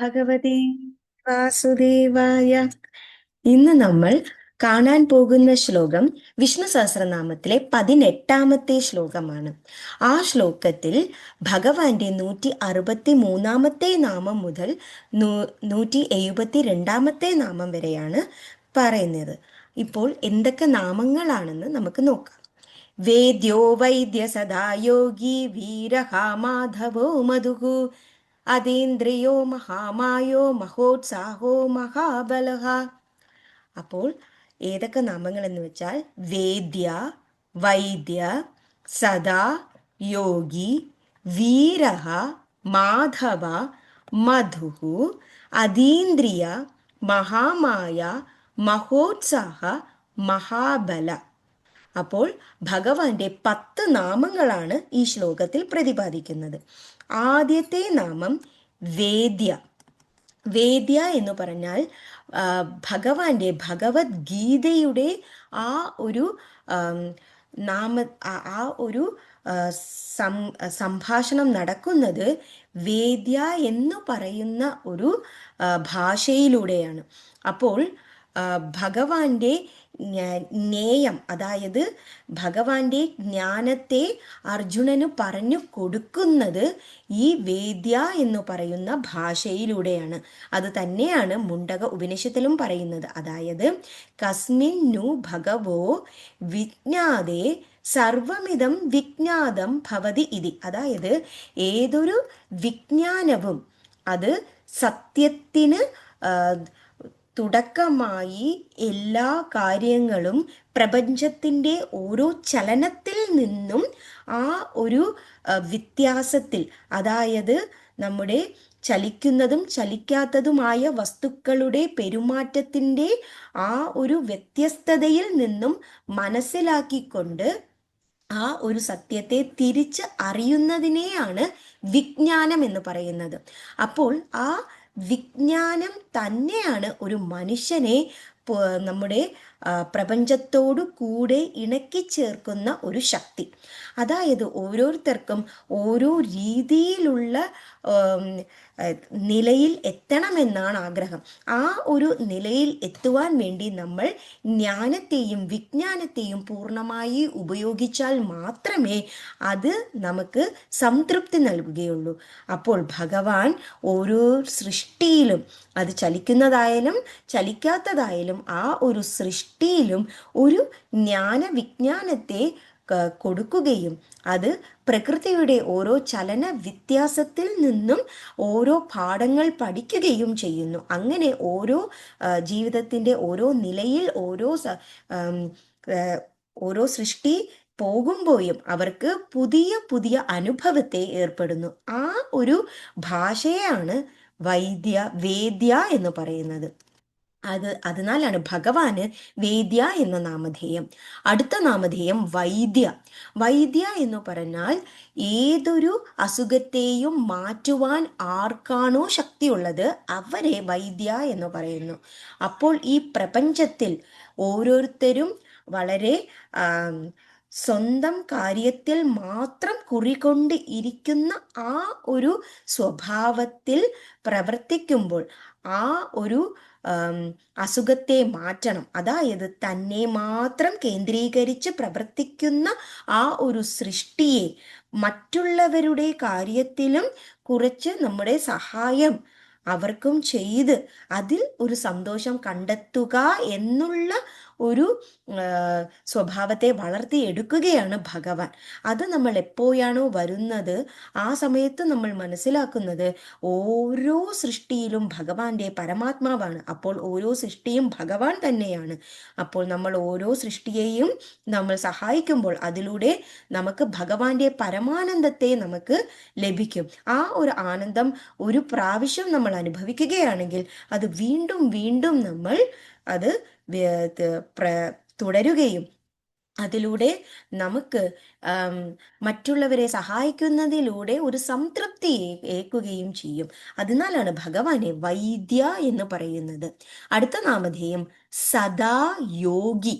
ഭഗവതേ വാസുദേവായ. ഇന്ന് നമ്മൾ കാണാൻ പോകുന്ന ശ്ലോകം വിഷ്ണു സഹസ്രനാമത്തിലെ പതിനെട്ടാമത്തെ ശ്ലോകമാണ്. ആ ശ്ലോകത്തിൽ ഭഗവാന്റെ നൂറ്റി അറുപത്തി മൂന്നാമത്തെ നാമം മുതൽ നൂറ്റി എഴുപത്തി രണ്ടാമത്തെ നാമം വരെയാണ് പറയുന്നത്. ഇപ്പോൾ എന്തൊക്കെ നാമങ്ങളാണെന്ന് നമുക്ക് നോക്കാം. വേദ്യോ വൈദ്യ സദാ യോഗി വീരഹാ മാധവോ മധുഹു. അതേന്ദ്രിയോ മഹാമായോ മഹോത്സാഹോ മഹാബലഹ. അപ്പോൾ ഏതൊക്കെ നാമങ്ങൾ എന്ന് വെച്ചാൽ വേദ്യ വൈദ്യ സദാ യോഗി വീരഹ മാധവ മധു അതീന്ദ്രിയ മഹാമായ മഹോത്സാഹ മഹാബല. അപ്പോൾ ഭഗവാന്റെ പത്ത് നാമങ്ങളാണ് ഈ ശ്ലോകത്തിൽ പ്രതിപാദിക്കുന്നത്. ആദ്യത്തെ നാമം വേദ്യ. വേദ്യ എന്ന് പറഞ്ഞാൽ ഭഗവാന്റെ ഭഗവത്ഗീതയുടെ ആ ഒരു നാമ ആ ഒരു സംഭാഷണം നടക്കുന്നത് വേദ്യ എന്ന് പറയുന്ന ഒരു ഭാഷയിലൂടെയാണ്. അപ്പോൾ ഭഗവാന്റെ നേയം അതായത് ഭഗവാന്റെ ജ്ഞാനത്തെ അർജുനന് പറഞ്ഞു കൊടുക്കുന്നത് ഈ വേദ്യ എന്ന് പറയുന്ന ഭാഷയിലൂടെയാണ്. അത് തന്നെയാണ് മുണ്ടക ഉപനിഷത്തിലും പറയുന്നത്. അതായത് കസ്മിന്നു ഭഗവോ വിജ്ഞാതെ സർവമിതം വിജ്ഞാതം ഭവതി ഇതി. അതായത് ഏതൊരു വിജ്ഞാനവും അത് സത്യത്തിന് തുടക്കമായി എല്ലാ കാര്യങ്ങളും പ്രപഞ്ചത്തിന്റെ ഓരോ ചലനത്തിൽ നിന്നും ആ ഒരു വ്യത്യാസത്തിൽ അതായത് നമ്മുടെ ചലിക്കുന്നതും ചലിക്കാത്തതുമായ വസ്തുക്കളുടെ പെരുമാറ്റത്തിന്റെ ആ ഒരു വ്യത്യസ്തതയിൽ നിന്നും മനസ്സിലാക്കിക്കൊണ്ട് ആ ഒരു സത്യത്തെ തിരിച്ച് അറിയുന്നതിനെയാണ് വിജ്ഞാനം എന്ന് പറയുന്നത്. അപ്പോൾ ആ വിജ്ഞാനം തന്നെയാണ് ഒരു മനുഷ്യനെ നമ്മുടെ പ്രപഞ്ചത്തോടു കൂടെ ഇണക്കി ചേർക്കുന്ന ഒരു ശക്തി. അതായത് ഓരോരുത്തർക്കും ഓരോ രീതിയിലുള്ള നിലയിൽ എത്തണമെന്നാണ് ആഗ്രഹം. ആ ഒരു നിലയിൽ എത്തുവാൻ വേണ്ടി നമ്മൾ ജ്ഞാനത്തെയും വിജ്ഞാനത്തെയും പൂർണമായി ഉപയോഗിച്ചാൽ മാത്രമേ അത് നമുക്ക് സംതൃപ്തി നൽകുകയുള്ളൂ. അപ്പോൾ ഭഗവാൻ ഓരോ സൃഷ്ടിയിലും അത് ചലിക്കുന്നതായാലും ചലിക്കാത്തതായാലും ആ ഒരു സൃഷ്ടിയിലും ഒരു ജ്ഞാന വിജ്ഞാനത്തെ കൊടുക്കുകയും അത് പ്രകൃതിയുടെ ഓരോ ചലന വ്യത്യാസത്തിൽ നിന്നും ഓരോ പാഠങ്ങൾ പഠിക്കുകയും ചെയ്യുന്നു. അങ്ങനെ ഓരോ ജീവിതത്തിന്റെ ഓരോ നിലയിൽ ഓരോ ഓരോ സൃഷ്ടി പോകുമ്പോഴും അവർക്ക് പുതിയ പുതിയ അനുഭവത്തെ ഏർപ്പെടുന്നു. ആ ഒരു ഭാഷയാണ് വൈദ്യ വേദ്യ എന്ന് പറയുന്നത്. അത് അതിനാലാണ് ഭഗവാന് വേദ്യ എന്ന നാമധേയം. അടുത്ത നാമധേയം വൈദ്യ. വൈദ്യ എന്ന് പറഞ്ഞാൽ ഏതൊരു അസുഖത്തെയും മാറ്റുവാൻ ആർക്കാണോ ശക്തിയുള്ളത് അവരെ വൈദ്യ എന്ന് പറയുന്നു. അപ്പോൾ ഈ പ്രപഞ്ചത്തിൽ ഓരോരുത്തരും വളരെ സ്വന്തം കാര്യത്തിൽ മാത്രം കുറികൊണ്ട് ഇരിക്കുന്ന ആ ഒരു സ്വഭാവത്തിൽ പ്രവർത്തിക്കുമ്പോൾ ആ ഒരു അസുഖത്തെ മാറ്റണം. അതായത് തന്നെ മാത്രം കേന്ദ്രീകരിച്ച് പ്രവർത്തിക്കുന്ന ആ ഒരു സൃഷ്ടിയെ മറ്റുള്ളവരുടെ കാര്യത്തിലും കുറച്ച് നമ്മുടെ സഹായം അവർക്കും ചെയ്ത് അതിൽ ഒരു സന്തോഷം കണ്ടെത്തുക എന്നുള്ള ഒരു സ്വഭാവത്തെ വളർത്തിയെടുക്കുകയാണ് ഭഗവാൻ. അത് നമ്മൾ എപ്പോഴാണോ വരുന്നത് ആ സമയത്ത് നമ്മൾ മനസ്സിലാക്കുന്നത് ഓരോ സൃഷ്ടിയിലും ഭഗവാന്റെ പരമാത്മാവാണ്. അപ്പോൾ ഓരോ സൃഷ്ടിയും ഭഗവാൻ തന്നെയാണ്. അപ്പോൾ നമ്മൾ ഓരോ സൃഷ്ടിയെയും നമ്മൾ സഹായിക്കുമ്പോൾ അതിലൂടെ നമുക്ക് ഭഗവാന്റെ പരമാനന്ദത്തെ നമുക്ക് ലഭിക്കും. ആ ഒരു ആനന്ദം ഒരു പ്രാവശ്യം നമ്മൾ അനുഭവിക്കുകയാണെങ്കിൽ അത് വീണ്ടും വീണ്ടും നമ്മൾ അത് തുടരുകയും അതിലൂടെ നമുക്ക് മറ്റുള്ളവരെ സഹായിക്കുന്നതിലൂടെ ഒരു സംതൃപ്തി ഏക്കുകയും ചെയ്യും. അതിനാലാണ് ഭഗവാനെ വൈദ്യ എന്ന് പറയുന്നത്. അടുത്ത നാമധേയം സദാ യോഗി.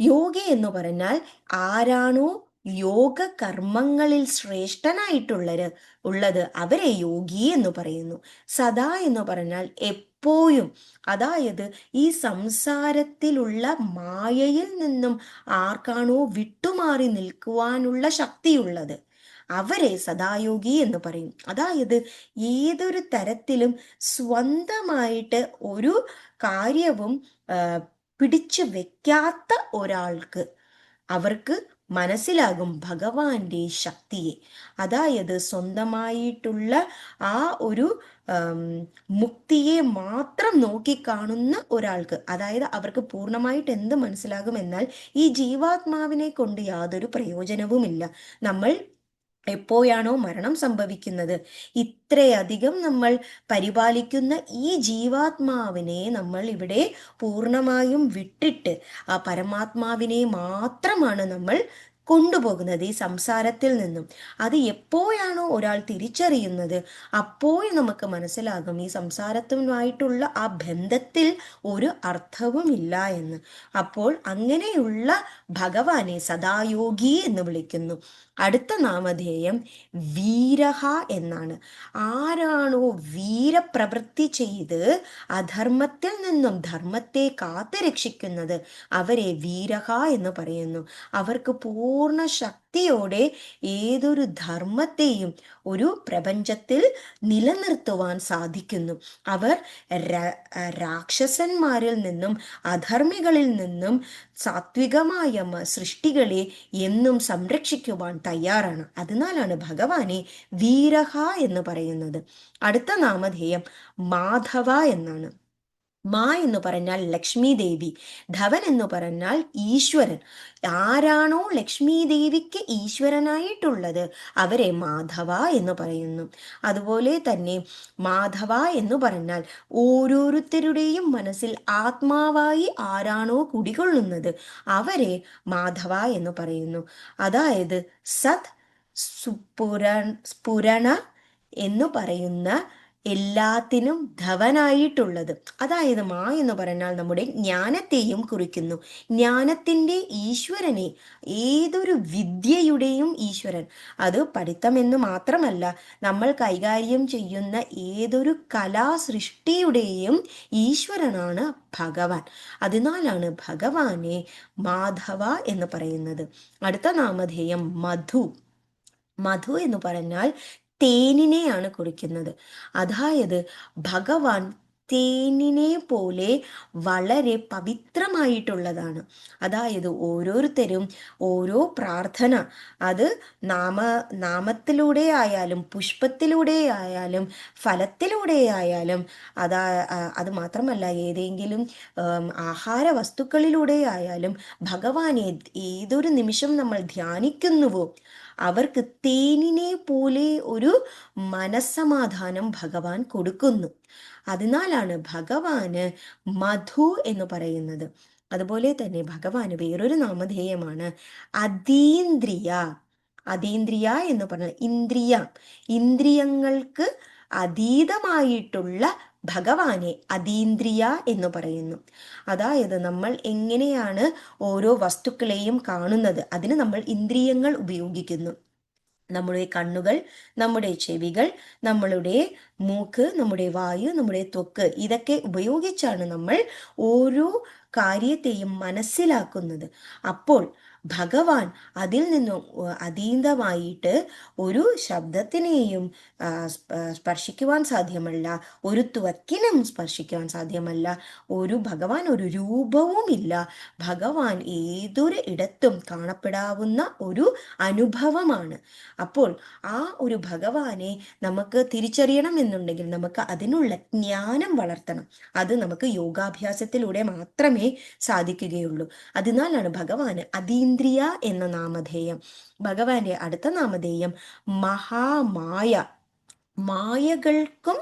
യോഗി എന്ന് പറഞ്ഞാൽ ആരാണോ യോഗ കർമ്മങ്ങളിൽ ശ്രേഷ്ഠനായിട്ടുള്ളത് ഉള്ളത് അവരെ യോഗി എന്ന് പറയുന്നു. സദാ എന്ന് പറഞ്ഞാൽ എപ്പോഴും അതായത് ഈ സംസാരത്തിലുള്ള മായയിൽ നിന്നും ആർക്കാണോ വിട്ടുമാറി നിൽക്കുവാനുള്ള ശക്തിയുള്ളത് അവരെ സദായോഗി എന്ന് പറയും. അതായത് ഏതൊരു തരത്തിലും സ്വന്തമായിട്ട് ഒരു കാര്യവും പിടിച്ചു വെക്കാത്ത ഒരാൾക്ക് അവർക്ക് മനസ്സിലാകും ഭഗവാന്റെ ശക്തിയെ. അതായത് സ്വന്തമായിട്ടുള്ള ആ ഒരു മുക്തിയെ മാത്രം നോക്കിക്കാണുന്ന ഒരാൾക്ക് അതായത് അവർക്ക് പൂർണമായിട്ട് എന്ത് മനസ്സിലാകും എന്നാൽ ഈ ജീവാത്മാവിനെ കൊണ്ട് യാതൊരു പ്രയോജനവുമില്ല. നമ്മൾ എപ്പോഴാണോ മരണം സംഭവിക്കുന്നത്. ഇത്രയധികം നമ്മൾ പരിപാലിക്കുന്ന ഈ ജീവാത്മാവിനെ നമ്മൾ ഇവിടെ പൂർണമായും വിട്ടിട്ട് ആ പരമാത്മാവിനെ മാത്രമാണ് നമ്മൾ കൊണ്ടുപോകുന്നത് ഈ സംസാരത്തിൽ നിന്നും. അത് എപ്പോഴാണോ ഒരാൾ തിരിച്ചറിയുന്നത് അപ്പോൾ നമുക്ക് മനസ്സിലാകും ഈ സംസാരത്തുമായിട്ടുള്ള ആ ബന്ധത്തിൽ ഒരു അർത്ഥവുമില്ല എന്ന്. അപ്പോൾ അങ്ങനെയുള്ള ഭഗവാനെ സദായോഗി എന്ന് വിളിക്കുന്നു. അടുത്ത നാമധേയം വീരഹ എന്നാണ്. ആരാണോ വീരപ്രവൃത്തി ചെയ്ത് അധർമ്മത്തിൽ നിന്നും ധർമ്മത്തെ കാത്തുരക്ഷിക്കുന്നത് അവരെ വീരഹ എന്ന് പറയുന്നു. അവർക്ക് പൂർണ ശക്തിയോടെ ഏതൊരു ധർമ്മത്തെയും ഒരു പ്രപഞ്ചത്തിൽ നിലനിർത്തുവാൻ സാധിക്കുന്നു. അവർ രാക്ഷസന്മാരിൽ നിന്നും അധർമ്മികളിൽ നിന്നും സാത്വികമായ സൃഷ്ടികളെ എന്നും സംരക്ഷിക്കുവാൻ തയ്യാറാണ്. അതിനാലാണ് ഭഗവാനെ വീരഹ എന്ന് പറയുന്നത്. അടുത്ത നാമധേയം മാധവ എന്നാണ്. മാ എന്ന് പറഞ്ഞാൽ ലക്ഷ്മി ദേവി ധവൻ എന്ന് പറഞ്ഞാൽ ഈശ്വരൻ. ആരാണോ ലക്ഷ്മി ദേവിക്ക് ഈശ്വരനായിട്ടുള്ളത്? അവരെ മാധവ എന്ന് പറയുന്നു. അതുപോലെ തന്നെ മാധവ എന്ന് പറഞ്ഞാൽ ഓരോരുത്തരുടെയും മനസ്സിൽ ആത്മാവായി ആരാണോ കുടികൊള്ളുന്നത് അവരെ മാധവ എന്ന് പറയുന്നു. അതായത് സത് സ്ഫുര സ്ഫുരണ എന്ന് പറയുന്ന എല്ലാത്തിനും ധവനായിട്ടുള്ളത്. അതായത് മാ എന്ന് പറഞ്ഞാൽ നമ്മുടെ ജ്ഞാനത്തെയും കുറിക്കുന്നു. ജ്ഞാനത്തിന്റെ ഈശ്വരനെ ഏതൊരു വിദ്യയുടെയും ഈശ്വരൻ. അത് പഠിത്തമെന്ന് മാത്രമല്ല നമ്മൾ കൈകാര്യം ചെയ്യുന്ന ഏതൊരു കലാസൃഷ്ടിയുടെയും ഈശ്വരനാണ് ഭഗവാൻ. അതിനാലാണ് ഭഗവാനെ മാധവ എന്ന് പറയുന്നത്. അടുത്ത നാമധേയം മധു. മധു എന്ന് പറഞ്ഞാൽ തേനിനെയാണ് കുറിക്കുന്നത്. അതായത് ഭഗവാൻ തേനിനെ പോലെ വളരെ പവിത്രമായിട്ടുള്ളതാണ്. അതായത് ഓരോരുത്തരും ഓരോ പ്രാർത്ഥന. അത് നാമ നാമത്തിലൂടെ ആയാലും പുഷ്പത്തിലൂടെ ആയാലും ഫലത്തിലൂടെ ആയാലും അതാ അത് മാത്രമല്ല ഏതെങ്കിലും ആഹാര വസ്തുക്കളിലൂടെ ആയാലും ഭഗവാനെ ഏതൊരു നിമിഷം നമ്മൾ ധ്യാനിക്കുന്നുവോ അവർക്ക് തേനിനെ പോലെ ഒരു മനസ്സമാധാനം ഭഗവാൻ കൊടുക്കുന്നു. അതിനാലാണ് ഭഗവാന് മധു എന്ന് പറയുന്നത്. അതുപോലെ തന്നെ ഭഗവാന് വേറൊരു നാമധേയമാണ് അതീന്ദ്രിയ. അതീന്ദ്രിയ എന്ന് പറഞ്ഞാൽ ഇന്ദ്രിയ. ഇന്ദ്രിയങ്ങൾക്ക് അതീതമായിട്ടുള്ള ഭഗവാനെ അതീന്ദ്രിയ എന്ന് പറയുന്നു. അതായത് നമ്മൾ എങ്ങനെയാണ് ഓരോ വസ്തുക്കളെയും കാണുന്നത് അതിന് നമ്മൾ ഇന്ദ്രിയങ്ങൾ ഉപയോഗിക്കുന്നു. നമ്മുടെ കണ്ണുകൾ നമ്മുടെ ചെവികൾ നമ്മളുടെ മൂക്ക് നമ്മുടെ വായു നമ്മുടെ ത്വക്ക് ഇതൊക്കെ ഉപയോഗിച്ചാണ് നമ്മൾ ഓരോ കാര്യത്തെയും മനസ്സിലാക്കുന്നത്. അപ്പോൾ ഭഗവാൻ അതിൽ നിന്നും അതീതമായിട്ട് ഒരു ശബ്ദത്തിനെയും സ്പർശിക്കുവാൻ സാധ്യമല്ല ഒരു ത്വക്കിനും സ്പർശിക്കുവാൻ സാധ്യമല്ല ഒരു ഭഗവാൻ ഒരു രൂപവുമില്ല. ഭഗവാൻ ഏതൊരു ഇടത്തും കാണപ്പെടാവുന്ന ഒരു അനുഭവമാണ്. അപ്പോൾ ആ ഒരു ഭഗവാനെ നമുക്ക് തിരിച്ചറിയണം എന്നുണ്ടെങ്കിൽ നമുക്ക് അതിനുള്ള ജ്ഞാനം വളർത്തണം. അത് നമുക്ക് യോഗാഭ്യാസത്തിലൂടെ മാത്രമേ സാധിക്കുകയുള്ളൂ. അതിനാലാണ് ഭഗവാന് അതീ ഇന്ദ്രിയ എന്ന നാമധേയം ഭഗവാന്റെ അടുത്ത നാമധേയം മഹാമായ മായകൾക്കും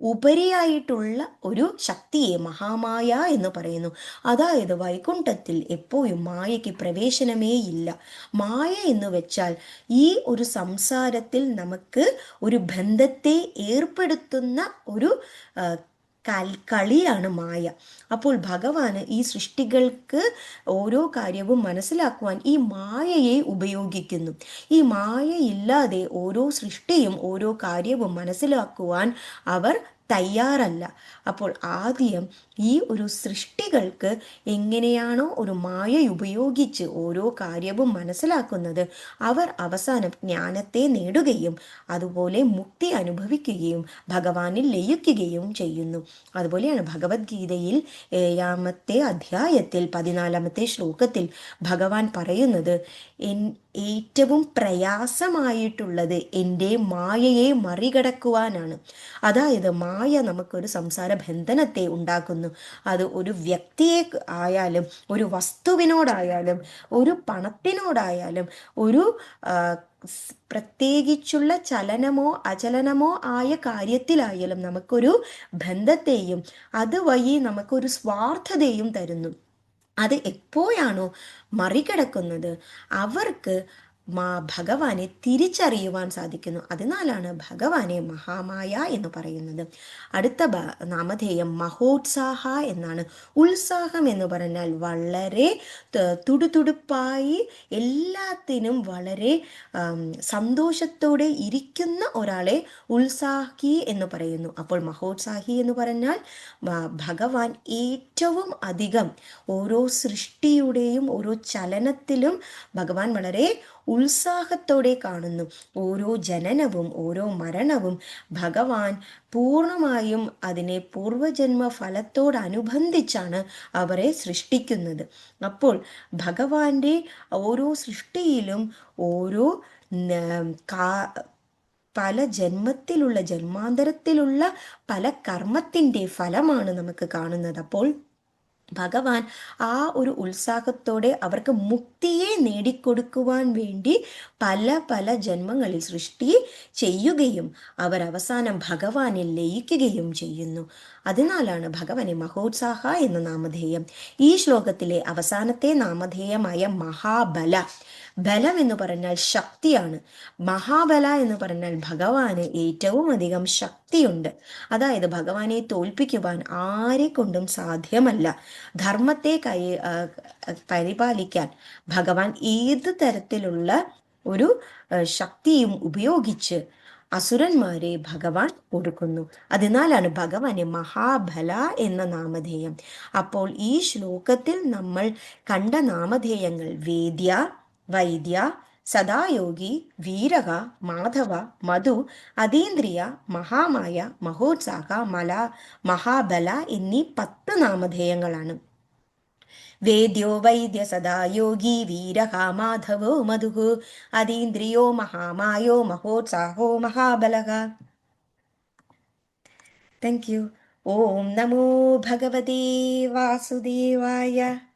ഉപരിയായിട്ടുള്ള ഒരു ശക്തിയെ മഹാമായ എന്ന് പറയുന്നു. അതായത് വൈകുണ്ഠത്തിൽ എപ്പോഴും മായയ്ക്ക് പ്രവേശനമേ ഇല്ല. മായ എന്ന് വെച്ചാൽ ഈ ഒരു സംസാരത്തിൽ നമുക്ക് ഒരു ബന്ധത്തെ ഏർപ്പെടുത്തുന്ന ഒരു കളിയാണ് മായ. അപ്പോൾ ഭഗവാന് ഈ സൃഷ്ടികൾക്ക് ഓരോ കാര്യവും മനസ്സിലാക്കുവാൻ ഈ മായയെ ഉപയോഗിക്കുന്നു. ഈ മായയില്ലാതെ ഓരോ സൃഷ്ടിയും ഓരോ കാര്യവും മനസ്സിലാക്കുവാൻ അവർ തയ്യാറല്ല. അപ്പോൾ ആദ്യം ഈ ഒരു സൃഷ്ടികൾക്ക് എങ്ങനെയാണോ ഒരു മായ ഉപയോഗിച്ച് ഓരോ കാര്യവും മനസ്സിലാക്കുന്നത് അവർ അവസാനം ജ്ഞാനത്തെ നേടുകയും അതുപോലെ മുക്തി അനുഭവിക്കുകയും ഭഗവാനിൽ ലയിക്കുകയും ചെയ്യുന്നു. അതുപോലെയാണ് ഭഗവത്ഗീതയിൽ ഏഴാമത്തെ അധ്യായത്തിൽ പതിനാലാമത്തെ ശ്ലോകത്തിൽ ഭഗവാൻ പറയുന്നത് ഏറ്റവും പ്രയാസമായിട്ടുള്ളത് എന്റെ മായയെ മറികടക്കുവാനാണ്. അതായത് മായ നമുക്കൊരു സംസാര ബന്ധനത്തെ ഉണ്ടാക്കുന്നു. അത് ഒരു വ്യക്തിയെ ആയാലും ഒരു വസ്തുവിനോടായാലും ഒരു പണത്തിനോടായാലും ഒരു പ്രത്യേകിച്ചുള്ള ചലനമോ അചലനമോ ആയ കാര്യത്തിലായാലും നമുക്കൊരു ബന്ധത്തെയും അതുവഴി നമുക്കൊരു സ്വാർത്ഥതയും തരുന്നു. അത് എപ്പോഴാണോ മറികടക്കുന്നത്? അവർക്ക് മാ ഭഗവാനെ തിരിച്ചറിയുവാൻ സാധിക്കുന്നു. അതിനാലാണ് ഭഗവാനെ മഹാമായ എന്ന് പറയുന്നത്. അടുത്ത നാമധേയം മഹോത്സാഹ എന്നാണ്. ഉത്സാഹം എന്ന് പറഞ്ഞാൽ വളരെ തുടുതുടുപ്പായി എല്ലാത്തിനും വളരെ സന്തോഷത്തോടെ ഇരിക്കുന്ന ഒരാളെ ഉത്സാഹി എന്ന് പറയുന്നു. അപ്പോൾ മഹോത്സാഹി എന്ന് പറഞ്ഞാൽ ഭഗവാൻ ഏറ്റവും അധികം ഓരോ സൃഷ്ടിയുടെയും ഓരോ ചലനത്തിലും ഭഗവാൻ വളരെ ഉത്സാഹത്തോടെ കാണുന്നു. ഓരോ ജനനവും ഓരോ മരണവും ഭഗവാൻ പൂർണമായും അതിനെ പൂർവജന്മ ഫലത്തോടനുബന്ധിച്ചാണ് അവരെ സൃഷ്ടിക്കുന്നത്. അപ്പോൾ ഭഗവാന്റെ ഓരോ സൃഷ്ടിയിലും ഓരോ പല ജന്മത്തിലുള്ള ജന്മാന്തരത്തിലുള്ള പല കർമ്മത്തിന്റെ ഫലമാണ് നമുക്ക് കാണുന്നത്. അപ്പോൾ ഭഗവാൻ ആ ഒരു ഉത്സാഹത്തോടെ അവർക്ക് മുക്തിയെ നേടിക്കൊടുക്കുവാൻ വേണ്ടി പല പല ജന്മങ്ങളിൽ സൃഷ്ടി ചെയ്യുകയും അവർ അവസാനം ഭഗവാനിൽ ലയിക്കുകയും ചെയ്യുന്നു. അതിനാലാണ് ഭഗവാനെ മഹോത്സാഹ എന്ന നാമധേയം. ഈ ശ്ലോകത്തിലെ അവസാനത്തെ നാമധേയമായ മഹാബല. ബലം എന്ന് പറഞ്ഞാൽ ശക്തിയാണ്. മഹാബല എന്ന് പറഞ്ഞാൽ ഭഗവാന് ഏറ്റവും അധികം ശക്തിയുണ്ട്. അതായത് ഭഗവാനെ തോൽപ്പിക്കുവാൻ ആരെ കൊണ്ടും സാധ്യമല്ല. ധർമ്മത്തെ കൈ പരിപാലിക്കാൻ ഭഗവാൻ ഏത് തരത്തിലുള്ള ഒരു ശക്തിയും ഉപയോഗിച്ച് അസുരന്മാരെ ഭഗവാൻ കൊടുക്കുന്നു അതിനാലാണ് ഭഗവാന് മഹാബല എന്ന നാമധേയം. അപ്പോൾ ഈ ശ്ലോകത്തിൽ നമ്മൾ കണ്ട നാമധേയങ്ങൾ വേദ്യ വൈദ്യ സദായോഗി വീരക മാധവ മധു അതീന്ദ്രിയ മഹാമായ മഹോത്സാഹ മല മഹാബല എന്നീ പത്ത് നാമധേയങ്ങളാണ്. वेद्यो वैद्य सदा योगी वीरः माधवो मधुः अदीन्द्रियो महामायो महोत्साहो महाबलः। थेङ्क् यू ओं नमो भगवते वासुदेवाय।